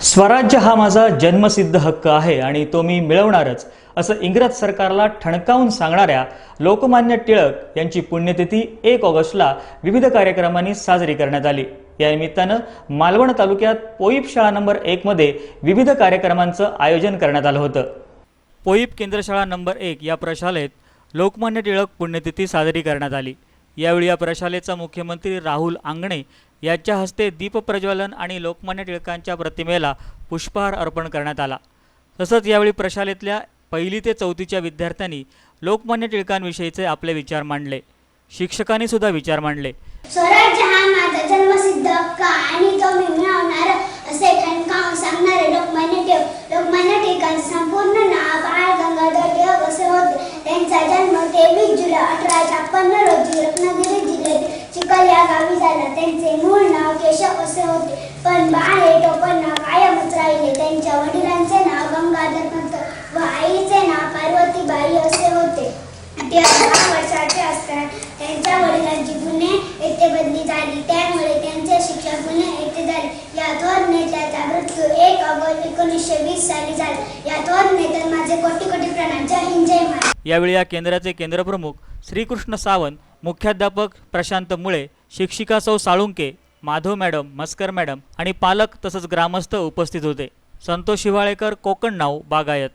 स्वराज्य हा माझा जन्मसिद्ध हक्क आहे आणि तो मी मिळवणारच असं इंग्रज सरकारला ठणकावून सांगणाऱ्या लोकमान्य टिळक यांची पुण्यतिथी एक ऑगस्टला विविध कार्यक्रमांनी साजरी करण्यात आली. या निमित्तानं मालवण तालुक्यात पोईप शाळा नंबर एकमध्ये विविध कार्यक्रमांचं आयोजन करण्यात आलं होतं. पोईप केंद्रशाळा नंबर एक या प्रशालेत लोकमान्य टिळक पुण्यतिथी साजरी करण्यात आली. यावेळी या प्रशालेचा मुख्यमंत्री राहुल आंगणे यांच्या हस्ते दीपप्रज्वलन आणि लोकमान्य टिळकांच्या प्रतिमेला पुष्पहार अर्पण करण्यात आला. तसंच यावेळी प्रशालेतल्या पहिली ते चौथीच्या विद्यार्थ्यांनी लोकमान्य टिळकांविषयीचे आपले विचार मांडले. शिक्षकांनी सुद्धा विचार मांडले. स्वराज्य हा माझा जन्मसिद्ध हक्क आणि तो मी मिळवणार असे ठणकावून सांगणारे लोकमान्य टिळक लोकमान्य टिळकांचे संपूर्ण नाव बाळ गंगाधर टिळक असे होते त्यांचा जन्म तेवीस जुलै अठराशे छप्पन्न गावी झाला त्यांचे मूळ नाव केशव असे होते पण बाळ हे टोपण नाव कायमच राहिले त्यांच्या वडिलांचे नाव गंगाधर पंत व आईचे नाव पार्वतीबाई असे होते ते अठरा वर्षाचे असताना त्यांच्या वडिलांची पुणे येथे बदली झाली त्यामुळे त्यांचे शिक्षण पुणे येथे झाले या थोर नेत्याचा मृत्यू एक ऑगस्ट एकोणीसशे वीस साली झाला या थोर नेत्यात माझे कोटी कोटी प्रणाम जय हिंद जय महाराज यावेळी या केंद्राचे केंद्रप्रमुख श्रीकृष्ण सावंत मुख्याध्यापक प्रशांत मुळे शिक्षिका सौ साळुंके माधव मॅडम मस्कर मॅडम आणि पालक तसंच ग्रामस्थ उपस्थित होते. संतोष हिवाळेकर कोकण नाव बागायत.